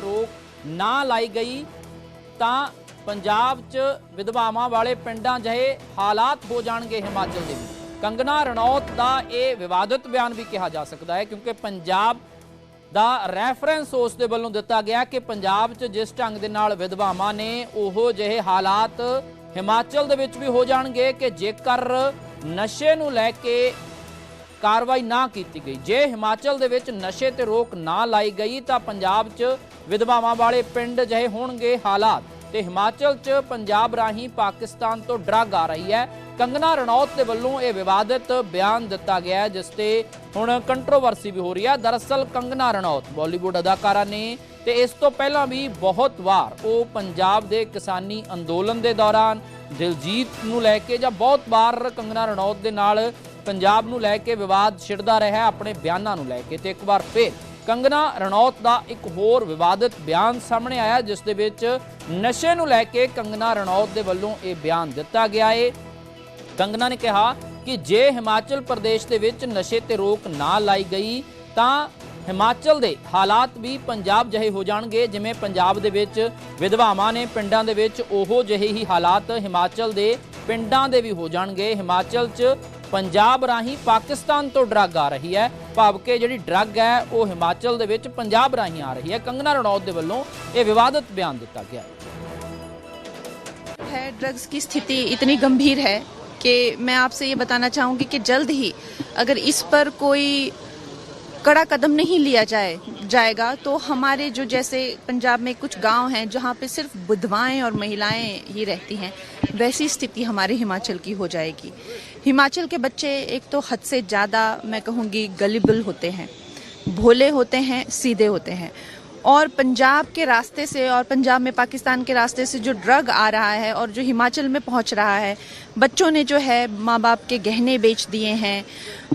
ਰੋਕ ਨਾ ਲਾਈ ਗਈ, ਤਾਂ ਪੰਜਾਬ 'ਚ ਵਿਧਵਾਵਾਂ ਵਾਲੇ ਪਿੰਡਾਂ ਜਿਹੇ ਹਾਲਾਤ ਹੋ ਜਾਣਗੇ ਹਿਮਾਚਲ ਦੇ ਵਿੱਚ। ਕੰਗਨਾ ਰਣੌਤ ਦਾ ਇਹ ਵਿਵਾਦਿਤ ਬਿਆਨ ਵੀ ਕਿਹਾ ਜਾ ਸਕਦਾ ਹੈ, ਕਿਉਂਕਿ ਪੰਜਾਬ ਦਾ ਰੈਫਰੈਂਸ ਉਸ ਦੇ ਵੱਲੋਂ ਦਿੱਤਾ ਗਿਆ ਕਿ ਪੰਜਾਬ 'ਚ ਜਿਸ ਢੰਗ ਦੇ ਨਾਲ ਵਿਧਵਾਵਾਂ ਨੇ ਉਹੋ ਜਿਹੇ ਹਾਲਾਤ ਹਿਮਾਚਲ ਦੇ ਵਿੱਚ ਵੀ ਹੋ ਜਾਣਗੇ ਕਿ ਜੇਕਰ ਨਸ਼ੇ ਨੂੰ ਲੈ ਕੇ ਕਾਰਵਾਈ ਨਾ ਕੀਤੀ ਗਈ। ਜੇ ਹਿਮਾਚਲ ਦੇ ਵਿੱਚ ਨਸ਼ੇ ਤੇ ਰੋਕ ਨਾ ਲਾਈ ਗਈ, ਤਾਂ ਪੰਜਾਬ 'ਚ ਵਿਧਵਾਵਾਂ ਵਾਲੇ ਪਿੰਡ ਜਿਹੇ ਹੋਣਗੇ ਹਾਲਾਤ। ਤੇ ਹਿਮਾਚਲ 'ਚ ਪੰਜਾਬ ਰਾਹੀਂ ਪਾਕਿਸਤਾਨ ਤੋਂ ਡਰੱਗ ਆ ਰਹੀ ਹੈ। ਕੰਗਨਾ ਰਣੌਤ ਦੇ ਵੱਲੋਂ ਇਹ ਵਿਵਾਦਿਤ ਬਿਆਨ ਦਿੱਤਾ ਗਿਆ ਜਿਸ ਤੇ ਹੁਣ ਕੰਟਰੋਵਰਸੀ ਵੀ ਹੋ ਰਹੀ ਹੈ। ਦਰਅਸਲ ਕੰਗਨਾ ਰਣੌਤ ਬਾਲੀਵੁੱਡ ਅਦਾਕਾਰਾ ਨੇ ਤੇ ਇਸ ਤੋਂ ਪਹਿਲਾਂ ਵੀ ਬਹੁਤ ਵਾਰ ਉਹ ਪੰਜਾਬ ਦੇ ਕਿਸਾਨੀ ਅੰਦੋਲਨ ਦੇ ਦੌਰਾਨ ਦਿਲਜੀਤ ਨੂੰ ਲੈ ਕੇ ਜਾਂ ਬਹੁਤ ਵਾਰ ਕੰਗਨਾ ਰਣੌਤ ਦੇ ਨਾਲ ਪੰਜਾਬ ਨੂੰ ਲੈ ਕੇ ਵਿਵਾਦ ਛਿੜਦਾ ਰਿਹਾ ਆਪਣੇ ਬਿਆਨਾਂ ਨੂੰ ਲੈ ਕੇ। ਤੇ ਇੱਕ ਵਾਰ ਫੇਰ ਕੰਗਨਾ ਰਣੌਤ ਦਾ ਇੱਕ ਹੋਰ ਵਿਵਾਦਿਤ ਬਿਆਨ ਸਾਹਮਣੇ ਆਇਆ, ਜਿਸ ਦੇ ਵਿੱਚ ਨਸ਼ੇ ਨੂੰ ਲੈ ਕੇ ਕੰਗਨਾ ਰਣੌਤ ਦੇ ਵੱਲੋਂ ਇਹ ਬਿਆਨ ਦਿੱਤਾ ਗਿਆ ਏ। ਕੰਗਨਾ ਨੇ ਕਿਹਾ ਕਿ ਜੇ ਹਿਮਾਚਲ ਪ੍ਰਦੇਸ਼ ਦੇ ਵਿੱਚ ਨਸ਼ੇ ਤੇ ਰੋਕ ਨਾ ਲਾਈ ਗਈ, ਤਾਂ ਹਿਮਾਚਲ ਦੇ ਹਾਲਾਤ ਵੀ ਪੰਜਾਬ ਜਿਹੇ ਹੋ ਜਾਣਗੇ, ਜਿਵੇਂ ਪੰਜਾਬ ਦੇ ਵਿੱਚ ਵਿਧਵਾਵਾਂ ਨੇ ਪਿੰਡਾਂ ਦੇ ਵਿੱਚ ਉਹੋ ਜਿਹੇ ਹੀ ਹਾਲਾਤ ਹਿਮਾਚਲ ਦੇ ਪਿੰਡਾਂ ਦੇ ਵੀ ਹੋ ਜਾਣਗੇ। ਹਿਮਾਚਲ 'ਚ ਪੰਜਾਬ ਰਾਹੀਂ ਪਾਕਿਸਤਾਨ ਤੋਂ ਡਰੱਗ ਆ ਰਹੀ ਹੈ ਭਾਵ ਕਿ ਜਿਹੜੀ ਡਰੱਗ ਹੈ ਉਹ ਹਿਮਾਚਲ ਦੇ ਵਿੱਚ ਪੰਜਾਬ ਰਾਹੀਂ ਆ ਰਹੀ ਹੈ ਕੰਗਨਾ ਰਣੌਤ ਦੇ ਵੱਲੋਂ ਇਹ ਵਿਵਾਦਿਤ ਬਿਆਨ ਦਿੱਤਾ ਗਿਆ ਹੈ है ड्रग्स की स्थिति इतनी गंभीर है कि मैं आपसे ये बताना चाहूंगी कि जल्द ही अगर इस पर कोई कड़ा कदम नहीं लिया जाए जाएगा तो हमारे जो जैसे पंजाब में कुछ गांव हैं जहां पे सिर्फ विधवाएं और महिलाएं ही रहती हैं वैसी स्थिति हमारे हिमाचल की हो जाएगी हिमाचल के बच्चे एक तो हद से ज़्यादा मैं कहूँगी गलिबल होते हैं भोले होते हैं सीधे होते हैं और पंजाब के रास्ते से और पंजाब में पाकिस्तान के रास्ते से जो ड्रग आ रहा है और जो हिमाचल में पहुँच रहा है, बच्चों ने जो है माँ बाप के गहने बेच दिए हैं,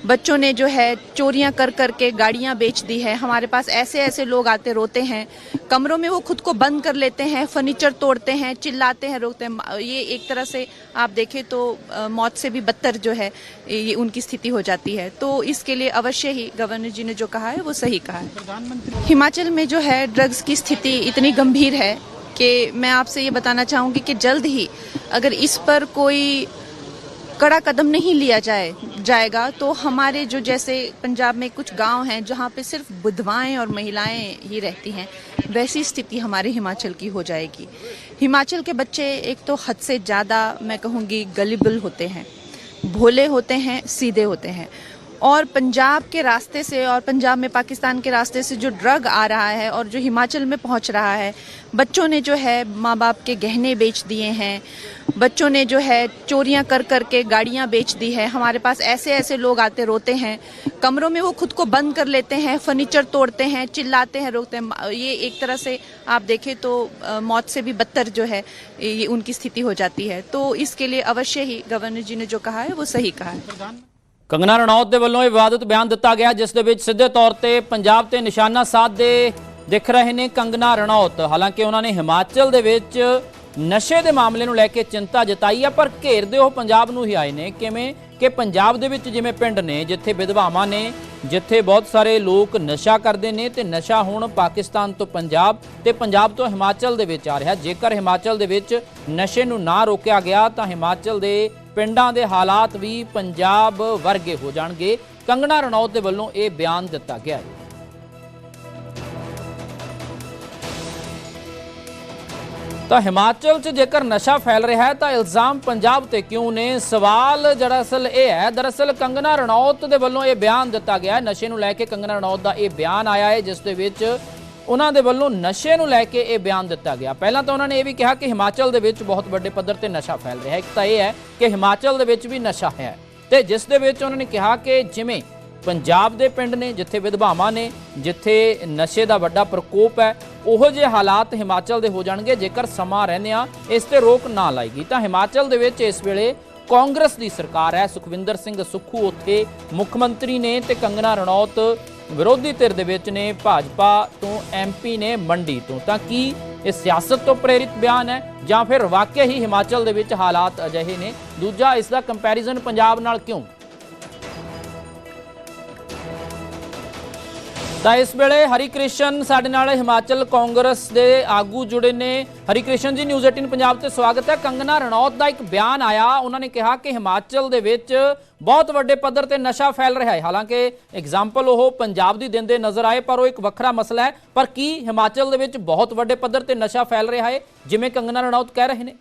बच्चों ने जो है चोरियाँ कर कर के गाड़ियाँ बेच दी है। हमारे पास ऐसे ऐसे लोग आते रोते हैं, कमरों में वो खुद को बंद कर लेते हैं, फर्नीचर तोड़ते हैं, चिल्लाते हैं, रोकते हैं। ये एक तरह से आप देखें तो मौत से भी बदतर जो है ये उनकी स्थिति हो जाती है। तो इसके लिए अवश्य ही गवर्नर जी ने जो कहा है, वो सही कहा है। हिमाचल में जो है, ड्रग्स की स्थिति इतनी गंभीर है कि मैं आपसे ये बताना चाहूँगी कि जल्द ही अगर इस पर कोई कड़ा कदम नहीं लिया जाए, जाएगा तो हमारे जो जैसे पंजाब में कुछ गाँव हैं, जहाँ पे सिर्फ़ विधवाएँ और महिलाएँ ही रहती हैं, वैसी स्थिति हमारे हिमाचल की हो जाएगी। हिमाचल के बच्चे एक तो हद से ज़्यादा, मैं कहूँगी, गलिबल होते हैं। भोले होते हैं सीधे होते हैं और पंजाब के रास्ते से और पंजाब में पाकिस्तान के रास्ते से जो ड्रग आ रहा है और जो हिमाचल में पहुँच रहा है, बच्चों ने जो है माँ बाप के गहने बेच दिए हैं, बच्चों ने जो है चोरियाँ कर कर के गाड़ियाँ बेच दी है। हमारे पास ऐसे ऐसे लोग आते रोते हैं, कमरों में वो खुद को बंद कर लेते हैं फर्नीचर तोड़ते हैं, चिल्लाते हैं रोकते हैं। ये एक तरह से आप देखें तो मौत से भी बदतर जो है, ये उनकी स्थिति हो जाती है। तो इसके लिए अवश्य ही गवर्नर जी ने जो कहा है, वो सही कहा है। ਕੰਗਨਾ ਰਣੌਤ ਦੇ ਵੱਲੋਂ ਇਹ ਵਿਵਾਦਿਤ ਬਿਆਨ ਦਿੱਤਾ ਗਿਆ, ਜਿਸ ਦੇ ਵਿੱਚ ਸਿੱਧੇ ਤੌਰ ਤੇ ਪੰਜਾਬ ਤੇ ਨਿਸ਼ਾਨਾ ਸਾਧਦੇ ਦਿਖ ਰਹੇ ਨੇ ਕੰਗਨਾ ਰਣੌਤ। ਹਾਲਾਂਕਿ ਉਹਨਾਂ ਨੇ ਹਿਮਾਚਲ ਦੇ ਵਿੱਚ ਨਸ਼ੇ ਦੇ ਮਾਮਲੇ ਨੂੰ ਲੈ ਕੇ ਚਿੰਤਾ ਜਤਾਈ ਹੈ ਪਰ ਘੇਰਦੇ ਉਹ ਪੰਜਾਬ ਨੂੰ ਹੀ ਆਏ ਨੇ, ਕਿਵੇਂ ਕਿ ਪੰਜਾਬ ਦੇ ਵਿੱਚ ਜਿਵੇਂ ਪਿੰਡ ਨੇ, ਜਿੱਥੇ ਵਿਧਵਾਵਾਂ ਨੇ, ਜਿੱਥੇ ਬਹੁਤ ਸਾਰੇ ਲੋਕ ਨਸ਼ਾ ਕਰਦੇ ਨੇ ਤੇ ਨਸ਼ਾ ਹੁਣ ਪਾਕਿਸਤਾਨ ਤੋਂ ਪੰਜਾਬ ਤੇ ਪੰਜਾਬ ਤੋਂ ਹਿਮਾਚਲ ਦੇ ਵਿੱਚ ਆ ਰਿਹਾ। ਜੇਕਰ ਹਿਮਾਚਲ ਦੇ ਵਿੱਚ ਨਸ਼ੇ ਨੂੰ ਨਾ ਰੋਕਿਆ ਗਿਆ, ਤਾਂ ਹਿਮਾਚਲ ਦੇ ਪਿੰਡਾਂ ਦੇ ਹਾਲਾਤ ਵੀ ਪੰਜਾਬ ਵਰਗੇ ਹੋ ਜਾਣਗੇ। ਕੰਗਣਾ ਰਣੌਤ ਦੇ ਵੱਲੋਂ ਇਹ ਬਿਆਨ ਦਿੱਤਾ ਗਿਆ ਹੈ। ਤਾਂ ਹਿਮਾਚਲ 'ਚ ਜੇਕਰ ਨਸ਼ਾ ਫੈਲ ਰਿਹਾ ਹੈ ਤਾਂ ਇਲਜ਼ਾਮ ਪੰਜਾਬ ਤੇ ਕਿਉਂ ਨੇ? ਸਵਾਲ ਜਿਹੜਾ ਅਸਲ ਇਹ ਹੈ, ਦਰਅਸਲ ਕੰਗਨਾ ਰਣੌਤ ਦੇ ਵੱਲੋਂ ਇਹ ਬਿਆਨ ਦਿੱਤਾ ਗਿਆ ਹੈ। ਨਸ਼ੇ ਨੂੰ ਲੈ ਕੇ ਕੰਗਨਾ ਰਣੌਤ ਦਾ ਇਹ ਬਿਆਨ ਆਇਆ ਹੈ, ਜਿਸ ਦੇ ਵਿੱਚ ਉਹਨਾਂ ਦੇ ਵੱਲੋਂ ਨਸ਼ੇ ਨੂੰ ਲੈ ਕੇ ਇਹ ਬਿਆਨ ਦਿੱਤਾ ਗਿਆ। ਪਹਿਲਾਂ ਤਾਂ ਉਹਨਾਂ ਨੇ ਇਹ ਵੀ ਕਿਹਾ ਕਿ ਹਿਮਾਚਲ ਦੇ ਵਿੱਚ ਬਹੁਤ ਵੱਡੇ ਪੱਧਰ ਤੇ ਨਸ਼ਾ ਫੈਲ ਰਿਹਾ ਹੈ। ਇੱਕ ਤਾਂ ਇਹ ਹੈ ਕਿ ਹਿਮਾਚਲ ਦੇ ਵਿੱਚ ਵੀ ਨਸ਼ਾ ਹੈ ਤੇ ਜਿਸ ਦੇ ਵਿੱਚ ਉਹਨਾਂ ਨੇ ਕਿਹਾ ਕਿ ਜਿਵੇਂ ਪੰਜਾਬ ਦੇ ਪਿੰਡ ਨੇ, ਜਿੱਥੇ ਵਿਧਵਾਵਾਂ ਨੇ, ਜਿੱਥੇ ਨਸ਼ੇ ਦਾ ਵੱਡਾ ਪ੍ਰਕੋਪ ਹੈ, ਉਹੋ ਜਿਹੇ ਹਾਲਾਤ ਹਿਮਾਚਲ ਦੇ ਹੋ ਜਾਣਗੇ। ਜੇਕਰ ਸਮਾਂ ਰਹਿੰਦੇ ਆ, ਇਸ ਤੇ ਰੋਕ ਨਾ ਲਾਏਗੀ। ਤਾਂ ਹਿਮਾਚਲ ਦੇ ਵਿੱਚ ਇਸ ਵੇਲੇ ਕਾਂਗਰਸ ਦੀ ਸਰਕਾਰ ਹੈ, ਸੁਖਵਿੰਦਰ ਸਿੰਘ ਸੁੱਖੂ ਉੱਥੇ ਮੁੱਖ ਮੰਤਰੀ ਨੇ ਤੇ ਕੰਗਨਾ ਰਣੌਤ ਵਿਰੋਧੀ ਧਿਰ ਦੇ ਵਿੱਚ ਨੇ ਭਾਜਪਾ ਤੋਂ ਐਮਪੀ ਨੇ ਮੰਡੀ ਤੋਂ। ਤਾਂ ਕੀ ਇਹ ਸਿਆਸਤ ਤੋਂ ਪ੍ਰੇਰਿਤ ਬਿਆਨ ਹੈ ਜਾਂ ਫਿਰ ਵਾਕਿਆ ਹੀ ਹਿਮਾਚਲ ਦੇ ਵਿੱਚ ਹਾਲਾਤ ਅਜਿਹੇ ਨੇ? ਦੂਜਾ, ਇਸ ਦਾ ਕੰਪੈਰੀਜ਼ਨ ਪੰਜਾਬ ਨਾਲ ਕਿਉਂ? ਤਾਂ ਇਸ ਵੇਲੇ ਹਰੀ ਕ੍ਰਿਸ਼ਨ ਸਾਡੇ ਨਾਲ ਹਿਮਾਚਲ ਕਾਂਗਰਸ ਦੇ ਆਗੂ ਜੁੜੇ ਨੇ। ਹਰੀ ਕ੍ਰਿਸ਼ਨ ਜੀ, ਨਿਊਜ਼ 18 ਪੰਜਾਬ ਤੇ ਸਵਾਗਤ ਹੈ। ਕੰਗਨਾ ਰਣੌਤ ਦਾ ਇੱਕ ਬਿਆਨ ਆਇਆ। ਉਹਨਾਂ ਨੇ ਕਿਹਾ ਕਿ ਹਿਮਾਚਲ ਦੇ ਵਿੱਚ ਬਹੁਤ ਵੱਡੇ ਪੱਧਰ ਤੇ ਨਸ਼ਾ ਫੈਲ ਰਿਹਾ ਹੈ। ਹਾਲਾਂਕਿ ਐਗਜ਼ਾਮਪਲ ਉਹ ਪੰਜਾਬ ਦੀ ਦਿੰਦੇ ਨਜ਼ਰ ਆਏ, ਪਰ ਉਹ ਇੱਕ ਵੱਖਰਾ ਮਸਲਾ ਹੈ। ਪਰ ਕੀ ਹਿਮਾਚਲ ਦੇ ਵਿੱਚ ਬਹੁਤ ਵੱਡੇ ਪੱਧਰ ਤੇ ਨਸ਼ਾ ਫੈਲ ਰਿਹਾ ਹੈ? ਜਿਵੇਂ ਕੰਗਨਾ ਰਣੌਤ ਕਹਿ ਰਹੇ ਨੇ।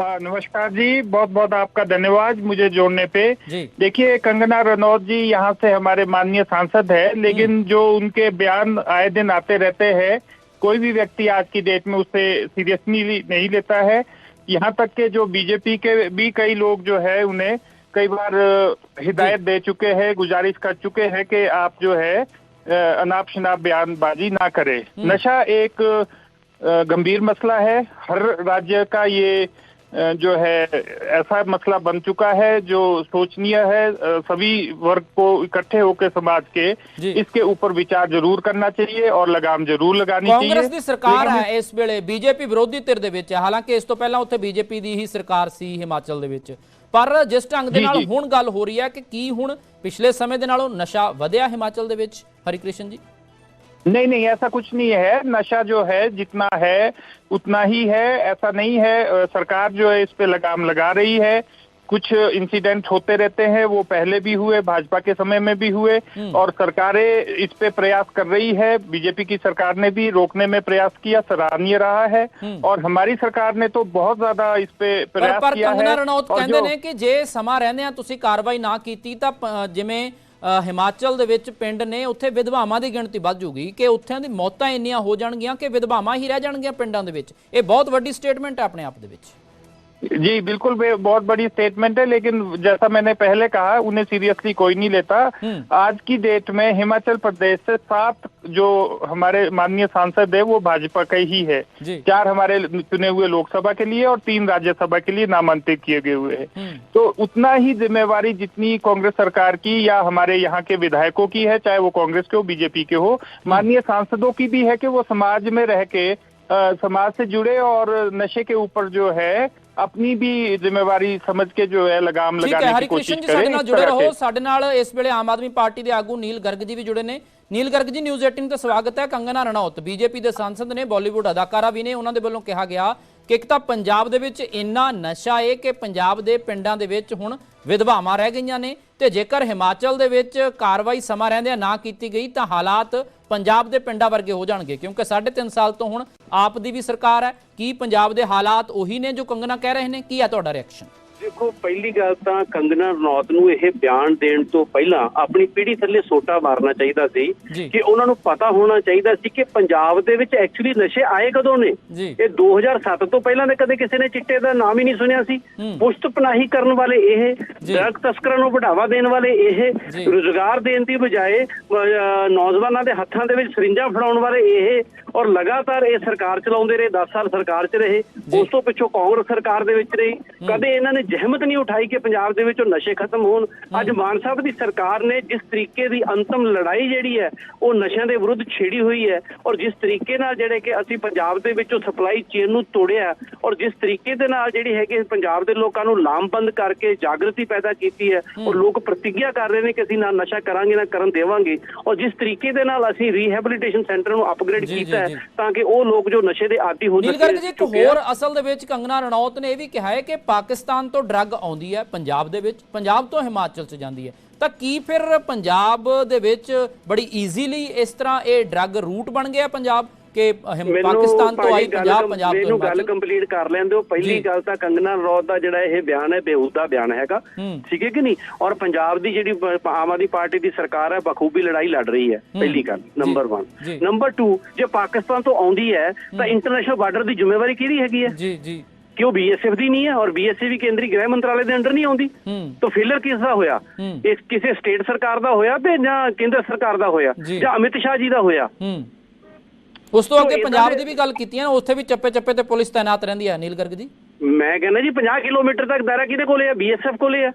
नमस्कार जी बहुत बहुत आपका धन्यवाद मुझे जोड़ने पे। देखिए कंगना रनौत जी यहाँ से हमारे माननीय सांसद है लेकिन जो उनके बयान आए दिन आते रहते हैं कोई भी व्यक्ति आज की डेट में उसे सीरियसली नहीं लेता है। यहाँ तक के जो बीजेपी के भी कई लोग जो है उन्हें कई बार हिदायत दे चुके हैं गुजारिश कर चुके हैं कि आप जो है अनाप शनाप बयानबाजी ना करें। नशा एक गंभीर मसला है। हर राज्य का ये जो है ऐसा मसला बन चुका है जो सोचनीय है अ, सभी वर्ग को इकट्ठे होकर समाज के जी। इसके ऊपर विचार जरूर करना चाहिए और लगाम जरूर लगानी चाहिए ਕਾਂਗਰਸ ਦੀ ਸਰਕਾਰ लेकिन ਹੈ ਇਸ ਵੇਲੇ ਬੀਜੇਪੀ ਵਿਰੋਧੀ ਧਿਰ ਦੇ ਵਿੱਚ ਹੈ ਹਾਲਾਂਕਿ ਇਸ ਤੋਂ ਪਹਿਲਾਂ ਉੱਥੇ ਬੀਜੇਪੀ ਦੀ ਹੀ ਸਰਕਾਰ ਸੀ ਹਿਮਾਚਲ ਦੇ ਵਿੱਚ ਪਰ ਜਿਸ ਢੰਗ ਦੇ ਜੀ, ਨਾਲ ਜੀ। ਹੁਣ ਗੱਲ ਹੋ ਰਹੀ ਹੈ ਕਿ ਕੀ ਹੁਣ ਪਿਛਲੇ ਸਮੇਂ ਦੇ ਨਾਲੋਂ ਨਸ਼ਾ ਵਧਿਆ ਹਿਮਾਚਲ ਦੇ ਵਿੱਚ ਹਰੀ ਕ੍ਰਿਸ਼ਨ ਜੀ नहीं नहीं ऐसा कुछ नहीं है नशा जो है जितना है उतना ही है ऐसा नहीं है अ, सरकार जो है इस पे लगाम लगा रही है कुछ इंसिडेंट होते रहते हैं वो पहले भी हुए भाजपा के समय में भी हुए और सरकारें इस पे प्रयास कर रही है बीजेपी की सरकार ने भी रोकने में प्रयास किया सराहनीय रहा है और हमारी सरकार ने तो बहुत ज्यादा इस पे ਪਰ प्रयास ਪਰ किया ਕੰਗਨਾ है ਰਣੌਤ और ਕਹਿੰਦੇ जो- ਨੇ ਕਿ ਜੇ ਸਮਾਂ ਰਹਿੰਦਿਆਂ ਤੁਸੀਂ ਕਾਰਵਾਈ ਨਾ ਕੀਤੀ ਤਾਂ ਪ- ਜਿਵੇਂ ਅ, ਹਿਮਾਚਲ ਦੇ ਵਿੱਚ ਪਿੰਡ ਨੇ ਉੱਥੇ ਵਿਧਵਾਵਾਂ ਦੀ ਗਿਣਤੀ ਵੱਧ ਜੂਗੀ ਕਿ ਉੱਥਿਆਂ ਦੀ ਮੌਤਾਂ ਇੰਨੀਆਂ ਹੋ ਜਾਣਗੀਆਂ ਕਿ ਵਿਧਵਾਵਾਂ ਹੀ ਰਹਿ ਜਾਣਗੀਆਂ ਪਿੰਡਾਂ ਦੇ ਵਿੱਚ। ਇਹ ਬਹੁਤ ਵੱਡੀ ਸਟੇਟਮੈਂਟ ਹੈ ਆਪਣੇ ਆਪ ਦੇ ਵਿੱਚ। जी बिल्कुल वे बहुत बड़ी स्टेटमेंट है लेकिन जैसा मैंने पहले कहा उन्हें सीरियसली कोई नहीं लेता। आज की डेट में हिमाचल प्रदेश से सात जो हमारे माननीय सांसद है वो भाजपा के ही है। चार हमारे चुने हुए लोकसभा के लिए और तीन राज्यसभा के लिए नामांकित किए गए हुए हैं। तो उतना ही जिम्मेवारी जितनी कांग्रेस सरकार की या हमारे यहाँ के विधायकों की है चाहे वो कांग्रेस के हो बीजेपी के हो माननीय सांसदों की भी है कि वो समाज में रह के समाज से जुड़े और नशे के ऊपर जो है अपनी भी जिम्मेवारी समझ के जो है लगाम ਠੀਕ ਹੈ लगाने ਹਰੀ की कोशिश ਕ੍ਰਿਸ਼ਨ ਜੀ ਸਾਡੇ करें ਨਾਲ इस ਜੁੜੇ तरह ਰਹੋ से। ਸਾਡੇ ਨਾਲ ਇਸ ਵੇਲੇ ਆਮ ਆਦਮੀ ਪਾਰਟੀ ਦੇ ਆਗੂ ਨੀਲ ਗਰਗ ਜੀ ਵੀ ਜੁੜੇ ਨੇ ਨੀਲ ਗਰਗ ਜੀ ਨਿਊਜ਼ 18 ਤੇ ਸਵਾਗਤ ਹੈ ਕੰਗਨਾ ਰਣੌਤ ਬੀਜੇਪੀ ਦੇ ਸੰਸਦ ਨੇ ਬਾਲੀਵੁੱਡ ਅਦਾਕਾਰਾ ਵੀ ਨੇ ਉਹਨਾਂ ਦੇ ਵੱਲੋਂ ਕਿਹਾ ਗਿਆ ਕਿ ਇੱਕ ਤਾਂ ਪੰਜਾਬ ਦੇ ਵਿੱਚ ਇੰਨਾ ਨਸ਼ਾ ਏ ਕਿ ਪੰਜਾਬ ਦੇ ਪਿੰਡਾਂ ਦੇ ਵਿੱਚ ਹੁਣ ਵਿਧਵਾਵਾਂ ਰਹਿ ਗਈਆਂ ਨੇ ਤੇ ਜੇਕਰ ਹਿਮਾਚਲ ਦੇ ਵਿੱਚ ਕਾਰਵਾਈ ਸਮਾਂ ਰਹਿੰਦਿਆਂ ਨਾ ਕੀਤੀ ਗਈ, ਤਾਂ ਹਾਲਾਤ ਪੰਜਾਬ ਦੇ ਪਿੰਡਾਂ ਵਰਗੇ ਹੋ ਜਾਣਗੇ, ਕਿਉਂਕਿ 3.5 ਸਾਲ ਤੋਂ ਹੁਣ ਆਪ ਦੀ ਵੀ ਸਰਕਾਰ ਹੈ। ਕੀ ਪੰਜਾਬ ਦੇ ਹਾਲਾਤ ਉਹੀ ਨੇ ਜੋ ਕੰਗਨਾ ਕਹਿ ਰਹੇ ਨੇ? ਕੀ ਹੈ ਤੁਹਾਡਾ ਰਿਐਕਸ਼ਨ ਦੇਖੋ ਪਹਿਲੀ ਗੱਲ ਤਾਂ ਕੰਗਨਾ ਰਣੌਤ ਨੂੰ ਇਹ ਬਿਆਨ ਦੇਣ ਤੋਂ ਪਹਿਲਾਂ ਆਪਣੀ ਪੀੜ੍ਹੀ ਥੱਲੇ ਸੋਟਾ ਮਾਰਨਾ ਚਾਹੀਦਾ। ਸੀ ਕਿ ਉਹਨਾਂ ਨੂੰ ਪਤਾ ਹੋਣਾ ਚਾਹੀਦਾ ਸੀ ਕਿ ਪੰਜਾਬ ਦੇ ਵਿੱਚ ਐਕਚੁਅਲੀ ਨਸ਼ੇ ਆਏ ਕਦੋਂ ਨੇ। ਇਹ 2007 ਤੋਂ ਪਹਿਲਾਂ ਦੇ ਕਦੇ ਕਿਸੇ ਨੇ ਚਿੱਟੇ ਦਾ ਨਾਮ ਹੀ ਨਹੀਂ ਸੁਣਿਆ ਸੀ। ਪੁਸ਼ਤ ਪਨਾਹੀ ਕਰਨ ਵਾਲੇ ਇਹ। ਡਰਗ ਤਸਕਰਾਂ ਨੂੰ ਵਧਾਵਾ ਦੇਣ ਵਾਲੇ ਇਹ। ਰੁਜ਼ਗਾਰ ਦੇਣ ਦੀ ਬਜਾਏ ਨੌਜਵਾਨਾਂ ਦੇ ਹੱਥਾਂ ਦੇ ਵਿੱਚ ਸਰਿੰਜਾਂ ਫੜਾਉਣ ਵਾਲੇ ਇਹ ਔਰ ਲਗਾਤਾਰ ਇਹ ਸਰਕਾਰ ਚਲਾਉਂਦੇ ਰਹੇ 10 ਸਾਲ ਸਰਕਾਰ 'ਚ ਰਹੇ ਉਸ ਤੋਂ ਪਿੱਛੋਂ ਕਾਂਗਰਸ ਸਰਕਾਰ ਦੇ ਵਿੱਚ ਰਹੀ ਕਦੇ ਇਹਨਾਂ ਨੇ ਜ਼ਹਿਮਤ ਨਹੀਂ ਉਠਾਈ ਕਿ ਪੰਜਾਬ ਦੇ ਵਿੱਚੋਂ ਨਸ਼ੇ ਖਤਮ ਹੋਣ। ਅੱਜ ਮਾਨ ਸਾਹਿਬ ਦੀ ਸਰਕਾਰ ਨੇ ਜਿਸ ਤਰੀਕੇ ਦੀ ਅੰਤਮ ਲੜਾਈ ਜਿਹੜੀ ਹੈ ਉਹ ਨਸ਼ਿਆਂ ਦੇ ਵਿਰੁੱਧ ਛੇੜੀ ਹੋਈ ਹੈ ਔਰ ਜਿਸ ਤਰੀਕੇ ਨਾਲ ਜਿਹੜੇ ਕਿ ਅਸੀਂ ਪੰਜਾਬ ਦੇ ਵਿੱਚੋਂ ਸਪਲਾਈ ਚੇਨ ਨੂੰ ਤੋੜਿਆ ਔਰ ਜਿਸ ਤਰੀਕੇ ਦੇ ਨਾਲ ਜਿਹੜੀ ਹੈਗੀ ਪੰਜਾਬ ਦੇ ਲੋਕਾਂ ਨੂੰ ਲਾਮਬੰਦ ਕਰਕੇ ਜਾਗਰਤੀ ਪੈਦਾ ਕੀਤੀ ਹੈ ਔਰ ਲੋਕ ਪ੍ਰਤੀਗਿਆ ਕਰ ਰਹੇ ਨੇ ਕਿ ਅਸੀਂ ਨਾ ਨਸ਼ਾ ਕਰਾਂਗੇ ਨਾ ਕਰਨ ਦੇਵਾਂਗੇ ਔਰ ਜਿਸ ਤਰੀਕੇ ਦੇ ਨਾਲ ਅਸੀਂ ਰੀਹੈਬਿਲਿਟੇਸ਼ਨ ਸੈਂਟਰ ਨੂੰ ਅਪਗ੍ਰੇਡ ਕੀਤਾ। ਹੈ ਤਾਂ ਕਿ ਉਹ ਲੋਕ ਜੋ ਨਸ਼ੇ ਦੇ ਆਦੀ ਹੋ ਜੀ ਇੱਕ ਆ, ਹੋਰ ਅਸਲ ਦੇ ਵਿੱਚ ਕੰਗਨਾ ਰਣੌਤ ਨੇ ਇਹ ਵੀ ਕਿਹਾ ਹੈ ਕਿ ਪਾਕਿਸਤਾਨ ਤੋਂ ਡਰੱਗ ਆਉਂਦੀ ਹੈ ਪੰਜਾਬ ਦੇ ਵਿੱਚ ਪੰਜਾਬ ਤੋਂ ਹਿਮਾਚਲ 'ਚ ਜਾਂਦੀ ਹੈ। ਤਾਂ ਕੀ ਫਿਰ ਪੰਜਾਬ ਦੇ ਵਿੱਚ ਬੜੀ ਈਜ਼ੀਲੀ ਇਸ ਤਰ੍ਹਾਂ ਇਹ ਡਰੱਗ ਰੂਟ ਬਣ ਗਿਆ ਪੰਜਾਬ ਕਿ ਪਾਕਿਸਤਾਨ ਤੋਂ ਆਈ ਪੰਜਾਬ ਪੰਜਾਬ ਤੋਂ ਮੈਨੂੰ ਗੱਲ ਕੰਪਲੀਟ ਕਰ ਲੈਣ ਦਿਓ। ਪਹਿਲੀ ਗੱਲ ਤਾਂ ਕੰਗਨਾ ਰਣੌਤ ਦਾ ਜਿਹੜਾ ਇਹ ਬਿਆਨ ਹੈ ਬੇਹੂਦਾ ਬਿਆਨ ਹੈਗਾ। ਠੀਕ ਹੈ ਕਿ ਨਹੀਂ? ਔਰ ਪੰਜਾਬ ਦੀ ਜਿਹੜੀ ਆਮ ਆਦਮੀ ਪਾਰਟੀ ਦੀ ਸਰਕਾਰ ਹੈ ਬਖੂਬੀ ਲੜਾਈ ਲੜ ਰਹੀ ਹੈ ਪਹਿਲੀ ਗੱਲ ਨੰਬਰ 1 ਜੀ। ਨੰਬਰ 2 ਜੇ ਪਾਕਿਸਤਾਨ ਤੋਂ ਆਉਂਦੀ ਹੈ ਤਾਂ ਇੰਟਰਨੈਸ਼ਨਲ ਬਾਰਡਰ ਦੀ ਜ਼ਿੰਮੇਵਾਰੀ ਕਿਹਦੀ ਹੈਗੀ ਹੈ? ਜੀ ਜੀ। ਕਿ ਉਹ ਬੀਐਸਐਫ ਦੀ ਨਹੀਂ ਹੈ ਔਰ ਬੀਐਸਐਫ ਵੀ ਕੇਂਦਰੀ ਗ੍ਰਹਿ ਮੰਤਰਾਲੇ ਦੇ ਅੰਡਰ ਨਹੀਂ ਆਉਂਦੀ? ਤਾਂ ਫੇਲਰ ਕਿਸ ਦਾ ਹੋਇਆ। ਇਹ ਕਿਸੇ ਸਟੇਟ ਸਰਕਾਰ ਦਾ ਹੋਇਆ ਤੇ ਜਾਂ ਕੇਂਦਰ ਸਰਕਾਰ ਦਾ ਹੋਇਆ? ਜੀ। ਅਮਿਤ ਸ਼ਾਹ ਜੀ ਦਾ ਹੋਇਆ? ਉਸ ਤੋਂ ਅੱਗੇ ਪੰਜਾਬ ਦੇ- ਵੀ ਗੱਲ ਕੀਤੀ ਹੈ ਨਾ ਉੱਥੇ ਵੀ ਚੱਪੇ ਚੱਪੇ ਤੇ ਪੁਲਿਸ ਤਾਇਨਾਤ ਰਹਿੰਦੀ ਹੈ ਨੀਲਗਰਗ ਜੀ? ਮੈਂ ਕਹਿੰਦਾ ਜੀ 50 ਕਿਲੋਮੀਟਰ ਤੱਕ ਦਾਇਰਾ ਕਿਹਦੇ ਕੋਲੇ ਆ ਬੀਐਸਐਫ ਕੋਲੇ ਆ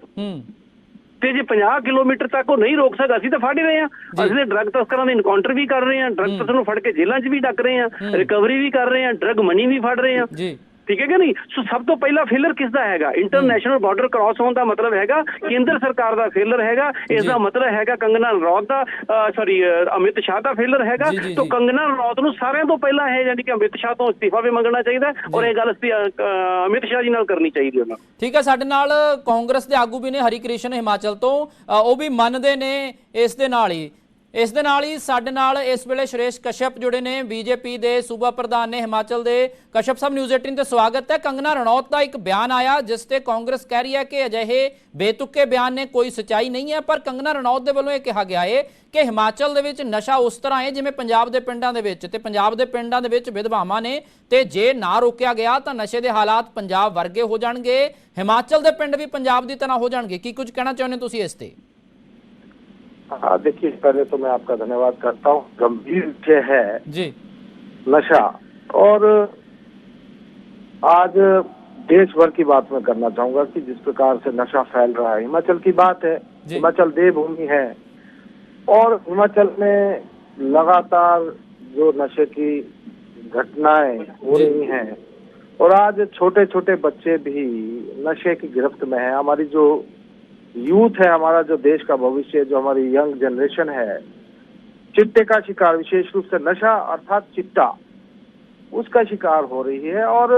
ਤੇ ਜੇ 50 ਕਿਲੋਮੀਟਰ ਤੱਕ ਉਹ ਨਹੀਂ ਰੋਕ ਸਕਦਾ ਅਸੀਂ ਤਾਂ ਫੜ ਹੀ ਰਹੇ ਹਾਂ। ਅਸੀਂ ਤਾਂ ਡਰੱਗ ਤਸਕਰਾਂ ਦੇ ਇਨਕਾਊਂਟਰ ਵੀ ਕਰ ਰਹੇ ਹਾਂ ਡਰੱਗ ਤਸਕਰਾਂ ਨੂੰ ਫੜ ਕੇ ਜੇਲ੍ਹਾਂ 'ਚ ਵੀ ਡੱਕ ਰਹੇ ਹਾਂ ਰਿਕਵਰੀ ਵੀ ਕਰ ਰਹੇ ਹਾਂ ਡਰੱਗ ਮਨੀ ਵੀ ਫੜ ਰਹੇ ਹਾਂ। ਜੀ। ਠੀਕ ਹੈ ਕਿ ਨਹੀਂ? ਸੋ ਸਭ ਤੋਂ ਪਹਿਲਾ ਫੇਲਰ ਕਿਸ ਦਾ ਹੈਗਾ ਇੰਟਰਨੈਸ਼ਨਲ ਬਾਰਡਰ ਕ੍ਰਾਸ ਹੋਣ ਦਾ ਮਤਲਬ ਹੈਗਾ ਕੇਂਦਰ ਸਰਕਾਰ ਦਾ ਫੇਲਰ ਹੈਗਾ ਇਸ। ਦਾ ਮਤਲਬ ਹੈਗਾ ਕੰਗਨਾ ਰਣੌਤ ਦਾ ਸੌਰੀ ਅਮਿਤ ਸ਼ਾਹ ਦਾ ਫੇਲਰ ਹੈਗਾ। ਤਾਂ। ਕੰਗਨਾ ਰਣੌਤ ਨੂੰ ਸਾਰਿਆਂ ਤੋਂ ਪਹਿਲਾਂ ਇਹ ਯਾਨੀ ਕਿ ਅਮਿਤ ਸ਼ਾਹ ਤੋਂ ਅਸਤੀਫਾ ਵੀ ਮੰਗਣਾ ਚਾਹੀਦਾ ਹੈ ਔਰ ਇਹ ਗੱਲ ਅਮਿਤ ਸ਼ਾਹ ਜੀ ਨਾਲ ਕਰਨੀ ਚਾਹੀਦੀ ਉਹਨਾਂ ਨੂੰ। ਠੀਕ ਹੈ ਸਾਡੇ ਨਾਲ ਕਾਂਗਰਸ ਦੇ ਆਗੂ ਵੀ ਨੇ ਹਰੀ ਕ੍ਰਿਸ਼ਨ ਹਿਮਾਚਲ ਤੋਂ। ਉਹ ਵੀ ਮੰਨਦੇ ਨੇ ਇਸ ਦੇ ਨਾਲ ਹੀ। ਇਸ ਦੇ ਨਾਲ ਹੀ ਸਾਡੇ ਨਾਲ ਇਸ ਵੇਲੇ ਸ਼੍ਰੇਸ਼ ਕਸ਼ਪ ਜੁੜੇ ਨੇ, ਬੀਜੇਪੀ ਦੇ ਸੂਬਾ ਪ੍ਰਧਾਨ ਨੇ ਹਿਮਾਚਲ ਦੇ ਕਸ਼ਪ ਸਾਹਿਬ ਨਿਊਜ਼ 18 ਤੇ ਸਵਾਗਤ ਹੈ। ਕੰਗਨਾ ਰਣੌਤ ਦਾ ਇੱਕ ਬਿਆਨ ਆਇਆ, ਜਿਸ ਤੇ ਕਾਂਗਰਸ ਕਹਿ ਰਹੀ ਹੈ ਕਿ ਅਜਿਹੇ ਬੇਤੁਕੇ ਬਿਆਨ ਨੇ ਕੋਈ ਸਚਾਈ ਨਹੀਂ ਹੈ, ਪਰ ਕੰਗਨਾ ਰਣੌਤ ਦੇ ਵੱਲੋਂ ਇਹ ਕਿਹਾ ਗਿਆ ਹੈ ਕਿ ਹਿਮਾਚਲ ਦੇ ਵਿੱਚ ਨਸ਼ਾ ਉਸ ਤਰ੍ਹਾਂ ਹੈ ਜਿਵੇਂ ਪੰਜਾਬ ਦੇ ਪਿੰਡਾਂ ਦੇ ਵਿੱਚ, ਤੇ ਪੰਜਾਬ ਦੇ ਪਿੰਡਾਂ ਦੇ ਵਿੱਚ ਵਿਧਵਾਵਾਂ ਨੇ, ਤੇ ਜੇ ਨਾ ਰੋਕਿਆ ਗਿਆ ਤਾਂ ਨਸ਼ੇ ਦੇ ਹਾਲਾਤ ਪੰਜਾਬ ਵਰਗੇ ਹੋ ਜਾਣਗੇ, ਹਿਮਾਚਲ ਦੇ ਪਿੰਡ ਵੀ ਪੰਜਾਬ ਦੀ ਤਰ੍ਹਾਂ ਹੋ ਜਾਣਗੇ। ਕੀ ਕੁਝ ਕਹਿਣਾ ਚਾਹੁੰਦੇ ਹੋ ਤੁਸੀਂ ਇਸ ਤੇ? देखिए पहले तो मैं आपका धन्यवाद करता हूँ। गंभीर विषय है जी। नशा। और आज देश भर की बात मैं करना चाहूँगा कि जिस प्रकार से नशा फैल रहा है हिमाचल की बात है। हिमाचल देवभूमि है। और हिमाचल में लगातार जो नशे की घटनाएँ हो रही हैं और आज छोटे छोटे बच्चे भी नशे की गिरफ्त में है। हमारी जो यूथ है हमारा जो देश का भविष्य है, जो हमारी यंग जनरेशन है चिट्टे का शिकार विशेष रूप से नशा अर्थात चिट्टा उसका शिकार हो रही है और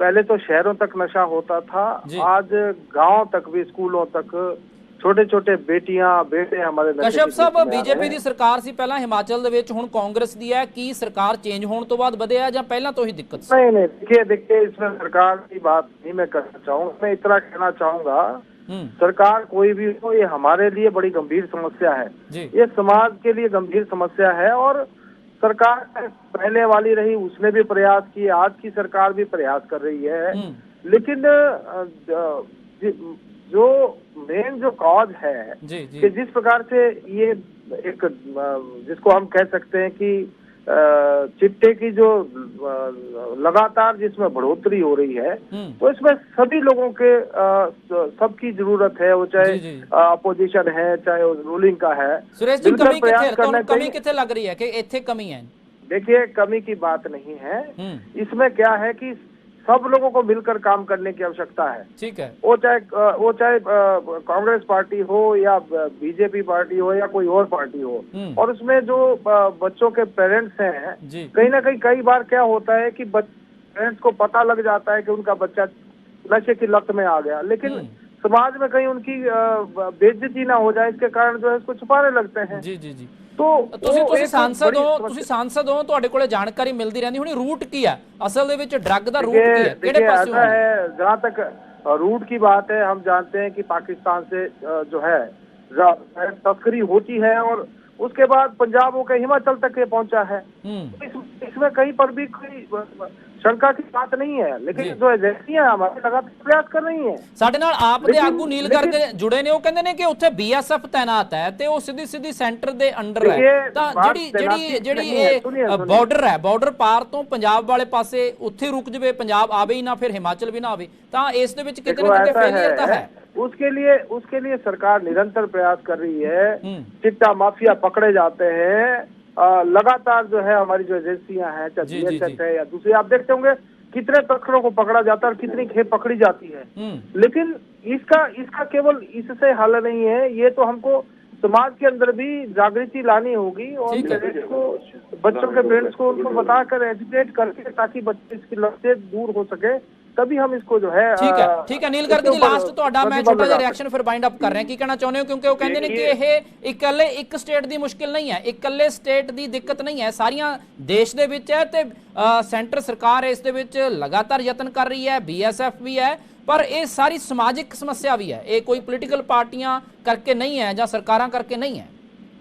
पहले तो शहरों तक नशा होता था जी। आज गांव तक भी स्कूलों तक छोटे छोटे बेटियां बेटे हमारे नशे ਕਸ਼ਪ की ਸਾਹਿਬ गिरफ्त में आ ਬੀਜੇਪੀ रहे ਦੀ हैं। ਸਰਕਾਰ ਸੀ ਪਹਿਲਾਂ ਹਿਮਾਚਲ ਦੇ ਵਿੱਚ ਹੁਣ ਕਾਂਗਰਸ ਦੀ ਹੈ ਕੀ ਸਰਕਾਰ ਚੇਂਜ ਹੋਣ ਤੋਂ ਬਾਅਦ ਵਧਿਆ ਜਾਂ ਪਹਿਲਾਂ ਤੋਂ ਹੀ ਦਿੱਕਤ ਸੀ नहीं नहीं देखिए देखिए इसमें सरकार की बात नहीं मैं करना चाहूंगा मैं इतना कहना चाहूंगा ਹੂੰ सरकार कोई भी हो ये हमारे लिए बड़ी गंभीर समस्या है ये समाज के लिए गंभीर समस्या है और सरकार पहले वाली रही उसने भी प्रयास किए आज की सरकार भी प्रयास कर रही है हम्म। लेकिन ज- मेन जो कॉज है जी जी. कि जिस प्रकार से ये एक जिसको हम कह सकते हैं कि चिट्टे की जो लगातार जिसमें बढ़ोतरी हो रही है तो इसमें सभी लोगों के सबकी ज़रूरत है वो चाहे अपोजिशन है चाहे रूलिंग का है। सुरेश जी कमी प्रयास करने कमी कितने लग रही है? कि इतने कमी है? देखिए कमी की बात नहीं है। हम्म। इसमें क्या है कि सब लोगों को मिलकर काम करने की आवश्यकता है। ठीक है। वो चाहे वो चाहे कांग्रेस पार्टी हो या बीजेपी पार्टी हो या कोई और पार्टी हो। हम्म। और उसमें जो बच्चों के पेरेंट्स हैं कहीं ना कहीं कई बार क्या होता है कि पेरेंट्स को पता लग जाता है कि उनका बच्चा नशे की लत में आ गया। लेकिन हम्म। समाज में कहीं उनकी बेजती ना हो जाए इसके कारण जो है इसको छुपाने लगते हैं। जी जी जी। ਤੁਸੀਂ वो ਤੁਸੀਂ एक सांसद बड़ी ਹੋ समस्या- ਤੁਸੀਂ सांसद ਹੋ ਤੁਹਾਡੇ ਕੋਲੇ ਜਾਣਕਾਰੀ ਮਿਲਦੀ ਰਹਿੰਦੀ ਹੁਣੀ रूट ਕੀ ਹੈ ਅਸਲ ਦੇ ਵਿੱਚ ਡਰੱਗ ਦਾ रूट देखिए ਕੀ ਹੈ ਕਿਹੜੇ देखिए, ਪਾਸੇ ऐसा है जहाँ तक अ, रूट की बात है हम जानते हैं कि पाकिस्तान से अ, जो है ज- तस्करी होती है और उसके बाद पंजाब होकर हिमाचल तक ये पहुंचा है हम्म इस, इसमें कहीं पर भी कोई अ, शंका की बात नहीं है जी। लेकिन जो एजेंसियां हमारे लगातार प्रयास कर रही हैं ਸਾਡੇ ਨਾਲ ਆਪ ਦੇ ਲੇਕਿਨ- ਆਗੂ ਨੀਲ ਲੇਕਿਨ- ਕਰਕੇ ਜੁੜੇ ਨੇ ਉਹ ਕਹਿੰਦੇ ਨੇ ਕਿ ਉੱਥੇ ਬੀਐਸਐਫ ਤਾਇਨਾਤ ਹੈ ਤੇ ਉਹ ਸਿੱਧੀ ਸਿੱਧੀ ਸੈਂਟਰ ਦੇ ਅੰਡਰ ਹੈ ਦੇਖੀਏ, ਤਾਂ ਬਾਤ ਜਿਹੜੀ ਜਿਹੜੀ ਤੈਨਾਤੀ ਜਿਹੜੀ ਨਹੀਂ ਹੈ, ਇਹ ਸੁਣੀਏ, ਸੁਣੀਏ। ਬਾਰਡਰ ਹੈ ਬਾਰਡਰ ਪਾਰ ਤੋਂ ਪੰਜਾਬ ਵਾਲੇ ਪਾਸੇ ਉੱਥੇ ਰੁਕ ਜਵੇ ਪੰਜਾਬ ਆਵੇ ਹੀ ਨਾ ਫਿਰ ਹਿਮਾਚਲ ਵੀ ਨਾ ਆਵੇ ਤਾਂ ਇਸ ਦੇ ਵਿੱਚ ਕਿਤੇ देखो ਨਾ ਕਿਤੇ ऐसा ਫੇਲਿਅਰ ਤਾਂ ਹੈ उसके लिए उसके लिए सरकार निरंतर प्रयास कर रही है हम्म। चिट्टा माफिया पकड़े जाते हैं। लगातार जो है हमारी जो एजेंसियाँ हैं चाहे जी, है या दूसरी आप देखते होंगे कितने तस्करों को पकड़ा जाता है और कितनी खेप पकड़ी जाती है। हम्म। लेकिन इसका इसका केवल इससे हल नहीं है ये तो हमको समाज के अंदर भी जागृति लानी होगी और पेरेंट्स को बच्चों के पेरेंट्स को उनको बताकर एजुकेट करके ताकि बच्चे इसकी लत से दूर हो सके। तभी हम इसको जो है ਠੀਕ ਹੈ अ, ਠੀਕ ਹੈ ਨੀਲ इसके ਗਰਗ ਜੀ ऊपर ਲਾਸਟ ਤੁਹਾਡਾ ਮੈਂ प्रतिबंध ਛੋਟਾ ਜਿਹਾ लगा ਰਿਐਕਸ਼ਨ ਫਿਰ ਬਾਈਂਡ ਅਪ ਕਰ ਰਿਹਾ ਕੀ ਕਹਿਣਾ ਚਾਹੁੰਦੇ ਹੋ ਕਿਉਂਕਿ ਉਹ ਕਹਿੰਦੇ ਨੇ ਕਿ ਇਹ ਇਕੱਲੇ ਇੱਕ ਸਟੇਟ ਦੀ ਮੁਸ਼ਕਿਲ ਨਹੀਂ ਹੈ ਇਕੱਲੇ ਸਟੇਟ ਦੀ ਦਿੱਕਤ ਨਹੀਂ ਹੈ ਸਾਰੀਆਂ ਦੇਸ਼ ਦੇ ਵਿੱਚ ਹੈ ਤੇ ਅ, ਸੈਂਟਰ ਸਰਕਾਰ ਇਸ ਦੇ ਵਿੱਚ ਲਗਾਤਾਰ ਯਤਨ ਕਰ ਰਹੀ ਹੈ ਬੀਐਸਐਫ ਵੀ ਹੈ ਪਰ ਇਹ ਸਾਰੀ ਸਮਾਜਿਕ ਸਮੱਸਿਆ ਵੀ ਹੈ ਇਹ ਕੋਈ ਪੋਲੀਟੀਕਲ ਪਾਰਟੀਆਂ ਕਰਕੇ ਨਹੀਂ ਹੈ ਜਾਂ ਸਰਕਾਰਾਂ ਕਰਕੇ ਨਹੀਂ ਹੈ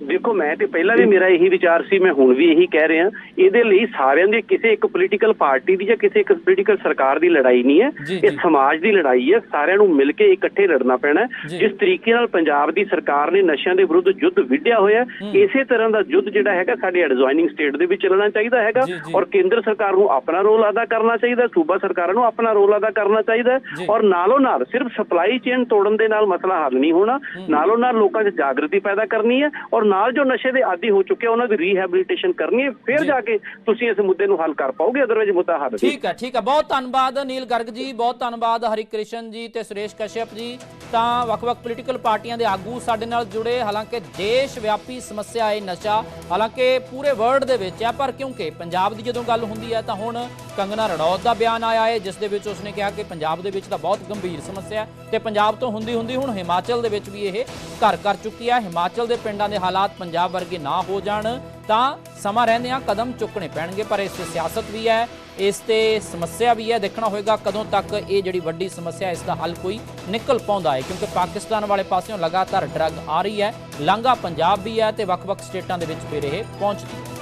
ਦੇਖੋ ਮੈਂ ਤੇ ਪਹਿਲਾਂ ਵੀ ਮੇਰਾ ਇਹੀ ਵਿਚਾਰ ਸੀ ਮੈਂ ਹੁਣ ਵੀ ਇਹੀ ਕਹਿ ਰਿਹਾ ਇਹਦੇ ਲਈ ਸਾਰਿਆਂ ਦੀ ਕਿਸੇ ਇੱਕ ਪੋਲੀਟੀਕਲ ਪਾਰਟੀ ਦੀ ਜਾਂ ਕਿਸੇ ਇੱਕ ਪੋਲੀਟੀਕਲ ਸਰਕਾਰ ਦੀ ਲੜਾਈ ਨਹੀਂ ਹੈ ਇਹ। ਸਮਾਜ ਦੀ ਲੜਾਈ ਹੈ ਸਾਰਿਆਂ ਨੂੰ ਮਿਲ ਕੇ ਇਕੱਠੇ ਲੜਨਾ ਪੈਣਾ। ਜਿਸ ਤਰੀਕੇ ਨਾਲ ਪੰਜਾਬ ਦੀ ਸਰਕਾਰ ਨੇ ਨਸ਼ਿਆਂ ਦੇ ਵਿਰੁੱਧ ਯੁੱਧ ਵਿੱਢਿਆ ਹੋਇਆ ਇਸੇ ਤਰ੍ਹਾਂ ਦਾ ਯੁੱਧ ਜਿਹੜਾ ਹੈਗਾ ਸਾਡੇ ਐਡਜੋਇਨਿੰਗ ਸਟੇਟ ਦੇ ਵਿੱਚ ਚੱਲਣਾ ਚਾਹੀਦਾ ਹੈਗਾ। ਔਰ ਕੇਂਦਰ ਸਰਕਾਰ ਨੂੰ ਆਪਣਾ ਰੋਲ ਅਦਾ ਕਰਨਾ ਚਾਹੀਦਾ ਸੂਬਾ ਸਰਕਾਰਾਂ ਨੂੰ ਆਪਣਾ ਰੋਲ ਅਦਾ ਕਰਨਾ ਚਾਹੀਦਾ। ਔਰ ਨਾਲੋਂ ਨਾਲ ਸਿਰਫ ਸਪਲਾਈ ਚੇਨ ਤੋੜਨ ਦੇ ਨਾਲ ਮਸਲਾ ਹੱਲ ਨਹੀਂ ਹੋਣਾ ਨਾਲੋਂ ਨਾਲ ਲੋਕਾਂ 'ਚ ਜਾਗਰਤੀ ਪੈਦਾ ਕਰਨੀ ਹੈ ਔਰ ਨਾਲ ਜੋ ਨਸ਼ੇ ਦੇ ਆਦੀ ਹੋ ਚੁੱਕੇ ਉਹਨਾਂ ਦੀ ਰੀਹੈਬਿਲਿਟੇਸ਼ਨ ਕਰਨੀ ਹੈ ਫਿਰ ਜੀ। ਕੇ ਤੁਸੀਂ ਇਸ ਮੁੱਦੇ ਨੂੰ ਹੱਲ ਕਰ ਪਾਓਗੇ ਅਦਰਵਾਇਜ਼ ਮੁੱਦਾ ਹੱਲ ਠੀਕ ਹੈ ਠੀਕ ਹੈ। ਬਹੁਤ ਧੰਨਵਾਦ ਨੀਲ ਗਰਗ ਜੀ ਬਹੁਤ ਧੰਨਵਾਦ ਹਰੀ ਕ੍ਰਿਸ਼ਨ ਜੀ ਤੇ ਸੁਰੇਸ਼ ਕਸ਼ਯਪ ਜੀ। ਤਾਂ ਵੱਖ-ਵੱਖ ਪੋਲੀਟੀਕਲ ਪਾਰਟੀਆਂ ਦੇ ਆਗੂ ਸਾਡੇ ਨਾਲ ਜੁੜੇ ਹਾਲਾਂਕਿ ਦੇਸ਼ ਵਿਆਪੀ ਸਮੱਸਿਆ ਹੈ ਨਸ਼ਾ ਹਾਲਾਂਕਿ ਪੂਰੇ ਵਰਲਡ ਦੇ ਵਿੱਚ ਹੈ ਪਰ ਕਿਉਂਕਿ ਪੰਜਾਬ ਦੀ ਜਦੋਂ ਗੱਲ ਹੁੰਦੀ ਹੈ ਤਾਂ ਹੁਣ ਕੰਗਨਾ ਰਣੌਤ ਦਾ ਬਿਆਨ ਆਇਆ ਹੈ ਜਿਸ ਦੇ ਵਿੱਚ ਉਸਨੇ ਕਿਹਾ ਕਿ ਪੰਜਾਬ ਦੇ ਵਿੱਚ ਤਾਂ ਬਹੁਤ ਗੰਭੀਰ ਸਮੱਸਿਆ ਹੈ ਤੇ ਪੰਜਾਬ ਤੋਂ ਹੁੰਦੀ ਹੁੰਦੀ ਹੁਣ ਹਿਮਾਚਲ ਦੇ ਵਿੱਚ ਵੀ ਇਹ ਘਰ ਕਰ ਚੁੱਕੀ ਹੈ। ਹਿਮਾਚਲ ਦੇ ਪਿੰਡਾਂ ਦੇ ਹਾਲਾਤ ਪੰਜਾਬ ਵਰਗੇ ਨਾ ਹੋ ਜਾਣ ਤਾਂ ਸਮਾਂ ਰਹਿੰਦਿਆਂ ਕਦਮ ਚੁੱਕਣੇ ਪੈਣਗੇ ਪਰ ਇਸ ਤੇ ਸਿਆਸਤ ਵੀ ਹੈ ਇਸ ਤੇ ਸਮੱਸਿਆ ਵੀ ਹੈ ਦੇਖਣਾ ਹੋਏਗਾ ਕਦੋਂ ਤੱਕ ਇਹ ਜਿਹੜੀ ਵੱਡੀ ਸਮੱਸਿਆ ਹੈ, ਇਸ ਦਾ ਹੱਲ ਕੋਈ ਨਿਕਲ ਪਾਉਂਦਾ ਹੈ ਕਿਉਂਕਿ ਪਾਕਿਸਤਾਨ ਵਾਲੇ ਪਾਸਿਓਂ ਲਗਾਤਾਰ ਡਰੱਗ ਆ ਰਹੀ ਹੈ ਲਾਂਘਾ ਪੰਜਾਬ ਵੀ ਹੈ ਤੇ ਵੱਖ-ਵੱਖ ਸਟੇਟਾਂ ਦੇ ਵਿੱਚ ਫਿਰ ਇਹ ਪਹੁੰਚਦੀ ਹੈ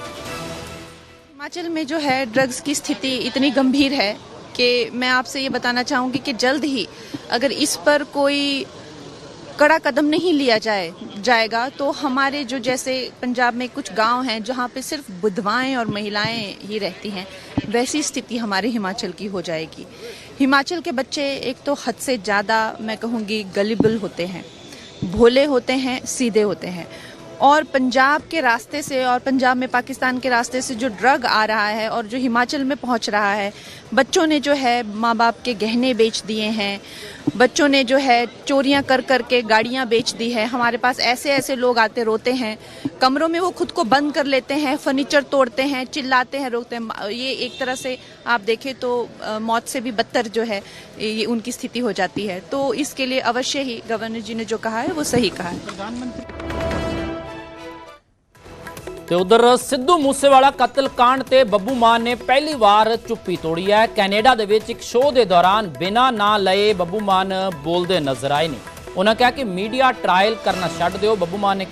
हिमाचल में जो है ड्रग्स की स्थिति इतनी गंभीर है कि मैं आपसे ये बताना चाहूँगी कि जल्द ही अगर इस पर कोई कड़ा कदम नहीं लिया जाए, जाएगा तो हमारे जो जैसे पंजाब में कुछ गाँव हैं, जहाँ पे सिर्फ़ बुधवाएँ और महिलाएँ ही रहती हैं, वैसी स्थिति हमारे हिमाचल की हो जाएगी। हिमाचल के बच्चे एक तो हद से ज़्यादा, मैं कहूँगी, गलिबल होते हैं, भोले होते हैं, सीधे होते हैं। और पंजाब के रास्ते से और पंजाब में पाकिस्तान के रास्ते से जो ड्रग आ रहा है और जो हिमाचल में पहुँच रहा है बच्चों ने जो है माँ बाप के गहने बेच दिए हैं बच्चों ने जो है चोरियाँ कर कर के गाड़ियाँ बेच दी है। हमारे पास ऐसे ऐसे लोग आते रोते हैं कमरों में वो खुद को बंद कर लेते हैं फर्नीचर तोड़ते हैं चिल्लाते हैं रोकते हैं। ये एक तरह से आप देखें तो अ, मौत से भी बदतर जो है ये उनकी स्थिति हो जाती है। तो इसके लिए अवश्य ही गवर्नर जी ने जो कहा है वो सही कहा है। ਤੇ ਉਧਰ ਸਿੱਧੂ ਮੂਸੇਵਾਲਾ ਕਤਲ ਕਾਂਡ ਤੇ ਬੱਬੂ ਮਾਨ ਨੇ ਪਹਿਲੀ ਵਾਰ ਚੁੱਪੀ ਤੋੜੀ ਹੈ। ਕੈਨੇਡਾ ਦੇ ਵਿੱਚ ਇੱਕ ਸ਼ੋਅ ਦੇ ਦੌਰਾਨ ਬਿਨਾਂ ਨਾਂ ਲਏ ਬੱਬੂ ਮਾਨ ਬੋਲਦੇ ਨਜ਼ਰ ਆਏ ਨੇ। ਉਹਨਾਂ ਕਿਹਾ ਕਿ ਮੀਡੀਆ ਟ੍ਰਾਇਲ ਕਰਨਾ ਛੱਡ ਦਿਓ। ਬੱਬੂ ਮਾਨ ਨੇ